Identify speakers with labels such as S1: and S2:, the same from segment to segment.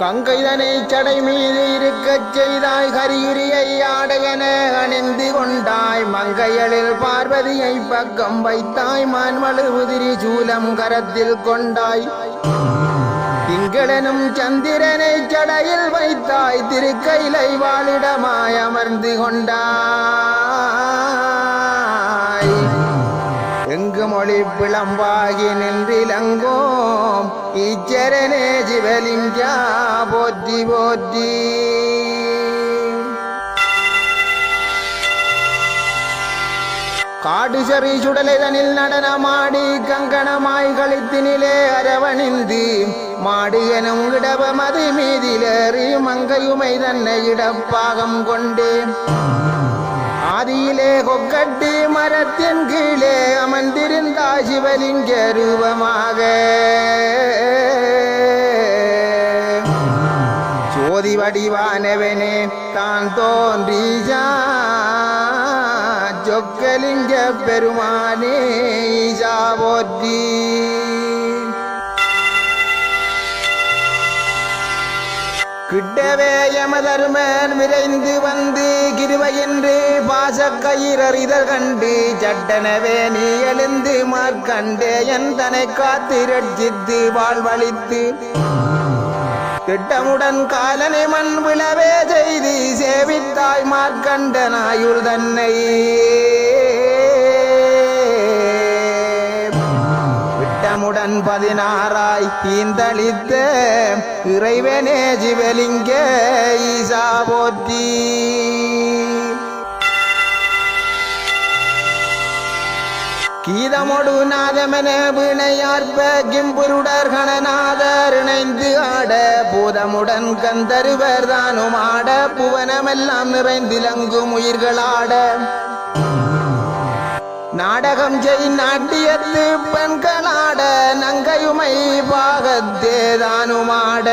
S1: கங்கைதனை சடை மீது இருக்கச் செய்தாய் ஹரியுரியை ஆடையன அணிந்து கொண்டாய் மங்கையலில் பார்வதியை பக்கம் வைத்தாய் மான்மழு உதிரி சூலம் கரத்தில் கொண்டாய். திங்களனும் சந்திரனை சடையில் வைத்தாய் திருக்கைலை வாழிடமாய் அமர்ந்து கொண்டாய். மொழி பிளம்பாகி நின்றிலங்கோம். இச்சரனே ஜிவலிங்கா போற்றி போற்றி. காடு சரி சுடலைதனில் நடனமாடி கங்கணமாய் கழித்தினிலே அரவணிந்து. மாடு எனும் இடவ மீதிலேறி மங்கையுமை தன்னை இடப்பாகம் கொண்டேன். ஆதியிலே கொக்கட்டி மரத்தின் கீழே அமை சிவலிங்க ரூபமாக ஜோதி வடிவானவனே தான் தோன்றீஜா ஜொக்கலிங்க பெருமானே ஈஜா போற்றி. கிட்டவே யமதர்மன் விரைந்து வந்து கிருவையின்று பாசக்கயிறறிதல் கண்டு சட்டனவே நீ எழுந்து மார்க்கண்டே என் தனை காத்து ரட்சித்து வாழ்வழித்து. திட்டமுடன் காலனை மண் விழவே செய்து சேவித்தாய் மார்க்கண்டனாயுள் தன்னை விட்டமுடன் பதினாறாய் தீந்தளித்த இறைவனே சிவலிங்க ஈசா போற்றி. கீதமொடு நாதமென வினையார்ப்ப கிம்புருடர் கணநாதர் இணைந்து ஆட பூதமுடன் கந்தருவர் தானும் ஆட புவனமெல்லாம் நிறைந்திலங்கும் உயிர்களாட. நாடகம் செய் நாட்டியத்து பெண்களாட நங்கையுமை பாகத்தே தானுமாட.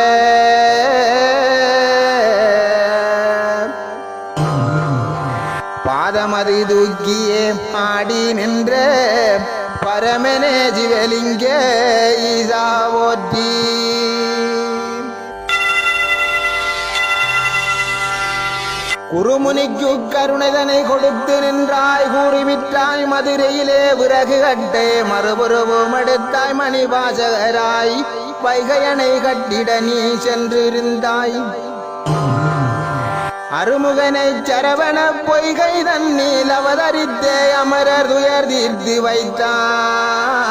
S1: பாதமது தூக்கியே பாடி நின்ற பரமனே ஜிவலிங்க ஈசா போற்றி. குருமுனிக்கு கருணைதனை கொடுத்து நின்றாய் கூறிவிட்டாய் மதுரையிலே விறகு கட்டே மறுபுறவும் எடுத்தாய் மணிவாசகராய் வைகையனை கட்டிட நீ சென்றிருந்தாய். அருமுகனை சரவண பொய்கை தண்ணீல் அவதரித்தே அமரர் துயர் தீர்த்தி வைத்தான்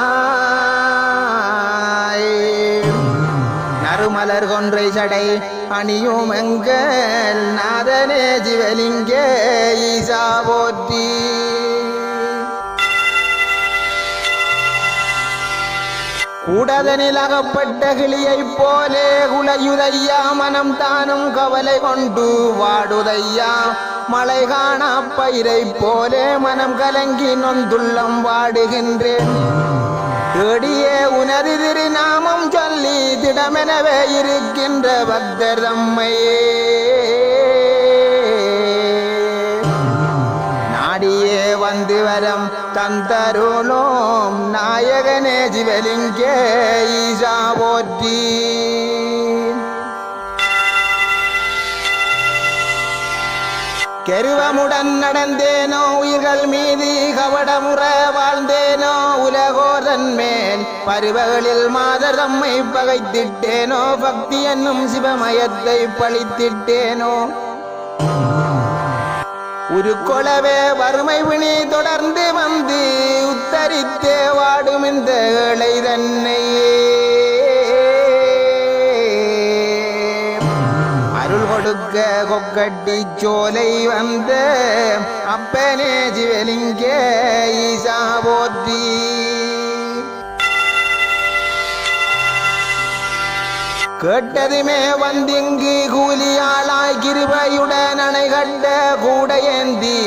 S1: நறுமலர் கொன்றை சடை அணியும் எங்கள் நாதனே சிவலிங்க ஈசா போற்றி. கூடதனில் அகப்பட்ட கிளியைப் போலே குலையுதையா மனம் தானும் கவலை கொண்டு வாடுதையா. மழை காணா பயிரை போலே மனம் கலங்கி நொந்துள்ளம் வாடுகின்றேன். தேடியே உனது நாமம் சொல்லி திடமெனவே இருக்கின்ற பக்தர் தம்மையே. நாடியே வந்து வரம் தந்தருளோம் நாயகனே ஜிவலிங்கே ஈசா போற்றி. கெருவமுடன் நடந்தேனோ உயிர்கள் மீது கவடமுற வாழ்ந்தேனோ உலகோதன் மேல் பருவகளில் மாதர் தம்மை பகைத்திட்டேனோ பக்தி என்னும் சிவமயத்தை பழித்திட்டேனோ. உருக்கொளவே வறுமை விழி தொடர்ந்து வந்து உத்தரித்தே வாடும் இந்த ஏழை தன்னையே கொக்கட்டி சோலை வந்த அப்பனே சிவலிங்க ஈசா போற்றி கேட்டதுமே வந்திங்கு கூலியாளாய் கிருபையுடன் அணை கட்ட கூட ஏந்தி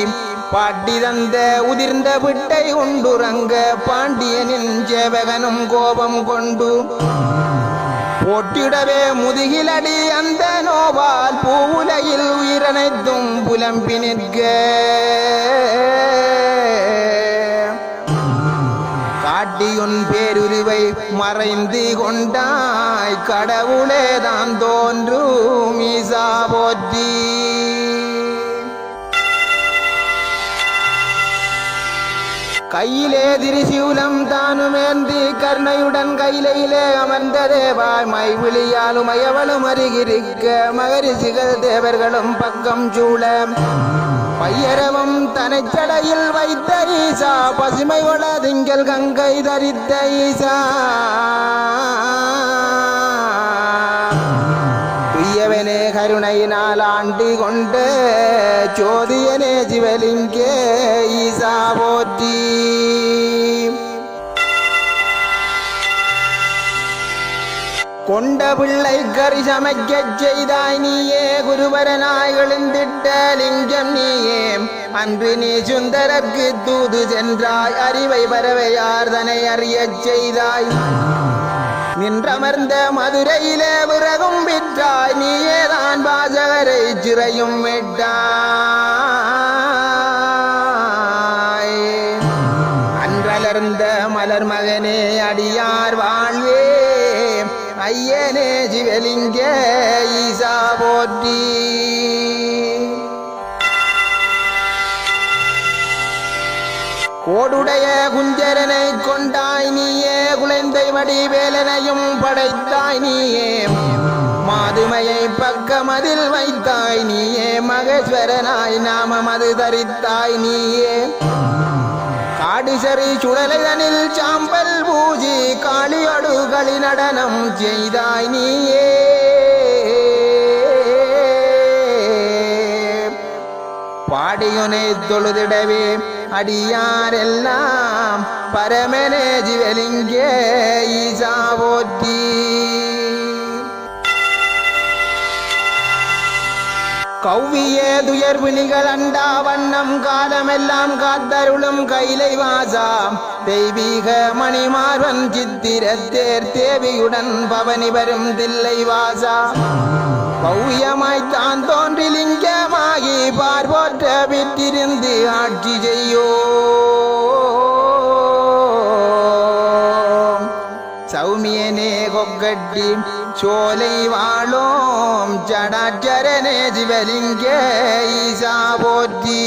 S1: பாட்டி தந்த உதிர்ந்த விட்டை உண்டுறங்க பாண்டியனின் ஜெவகனும் கோபம் கொண்டு போட்டிடவே முதுகிலடி அந்த நோவால் பூ அனைத்தும் புலம்பி நிற்க. காட்டியுன் பேருருவை மறைந்து கொண்டாய் கடவுளே தான் தோன்றும் ஈசா போற்றி. கையிலே திரிசூலம் தானுமேந்தி கருணையுடன் கையிலே அமர்ந்த தேவாய் மை விழியாலும் அயவளும் அருகிருக்க மகரிசிகள் தேவர்களும் பக்கம் சூழ. பையரவும் தனைச்சடையில் வைத்த ஈசா பசுமை கொட திங்கள் கங்கை தரித்த ஈசா. துய்யவனே கருணையினால் ஆண்டு கொண்டு ஜோதியனே ஜிவலிங்கே ஈசா போற்றி. கொண்ட பிள்ளை கறி சமைக்கச் செய்தாய் நீயே குருவரனாய் எழுந்திட்ட லிங்கம் நீயே. அன்று நீ சுந்தரர்க்கு தூது சென்றாய் அறிவை பறவையார் தனை அறியச் செய்தாய். நின்றமர்ந்த மதுரையிலே விறகும் வரை ஜிரையும் விட்டாய். அன்றலர்ந்த மலர் மகனே அடியார் வாழ்வே. ஐயனே சிவலிங்க ஈசா போற்றி. கோடுடைய குஞ்சரனை கொண்டாய் நீயே குழந்தை வடிவேலனையும் படைத்தாய் நீயே. மாதுமையை பக்கமதில் வைத்தாய் நீயே. மகேஸ்வரனாய் நாம மது தரித்தாய் நீயே. காடிசரி சுடலைதனில் சாம்பல் பூஜி காளியொடுகளி நடனம் செய்தாய் நீயே. பாடியுனை தொழுதிடவே அடியாரெல்லாம் பரமனே ஜிவலிங்கே ஈசா போற்றி. கவ்விய துயர் வண்ணம் காலமெல்லாம் காத்தருளும் கைலை வாசாம் தெய்வீக மணிமார்வன் சித்திரத்தேர் தேவியுடன் பவனி வரும் தில்லை வாசா. பௌயமாய் தான் தோன்றி லிங்கமாகி பார்வோற்ற விட்டிருந்து ஆட்சி செய்யோ. சௌமியனே கொக்கட்டி சோலை வாழோம் ஜடாச்சரனே சிவலிங்க ஈசா போற்றி.